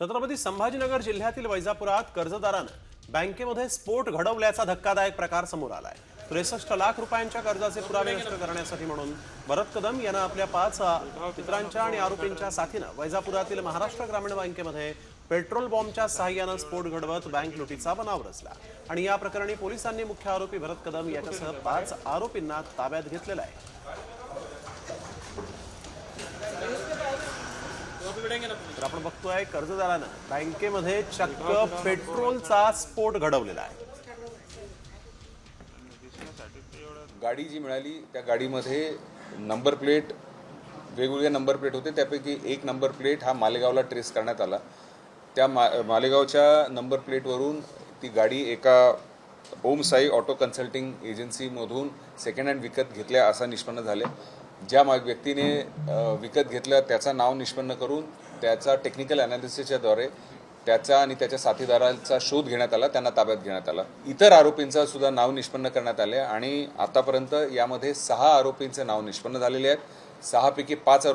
छत्रपती संभाजीनगर जिल्ह्यातील वैजापुरात कर्जदारानं बँकेमध्ये स्फोट घडवल्याचा धक्कादायक प्रकार समोर आलाय. त्रेसष्ट लाख रुपयांच्या कर्जाचे पुरावे नष्ट करण्यासाठी म्हणून भरत कदम यांना आपल्या पाच मित्रांच्या आणि आरोपींच्या साथीनं वैजापुरातील महाराष्ट्र ग्रामीण बँकेमध्ये पेट्रोल बॉम्बच्या सहाय्यानं स्फोट घडवत बँक लुटीचा बनाव रचला. आणि या प्रकरणी पोलिसांनी मुख्य आरोपी भरत कदम याच्यासह पाच आरोपींना ताब्यात घेतलेला आहे. तर आपण बघतोय कर्जदारानं बँकेमध्ये चक्क पेट्रोलचा स्फोट घडवलेला आहे. गाडी जी मिळाली त्या गाडीमध्ये नंबर प्लेट वेगवेगळे नंबर प्लेट होते. त्यापैकी एक नंबर प्लेट हा मालेगावला ट्रेस करण्यात आला. त्या मा मालेगावच्या नंबर प्लेटवरून ती गाडी एका ओम साई ऑटो कन्सल्टिंग एजन्सीमधून सेकंड हँड विकत घेतल्या असं निष्पन्न झाले. ज्या माग व्यक्तीने विकत घेतलं त्याचं नाव निष्पन्न करून त्याचा टेक्निकल अनालिसिसच्याद्वारे त्याचा आणि त्याच्या साथीदारांचा शोध घेण्यात आला त्यांना ताब्यात घेण्यात आला. इतर आरोपींचा सुद्धा नाव निष्पन्न करण्यात आले आणि आतापर्यंत यामध्ये सहा आरोपींचे नाव निष्पन्न झालेले आहेत. सहापैकी पाच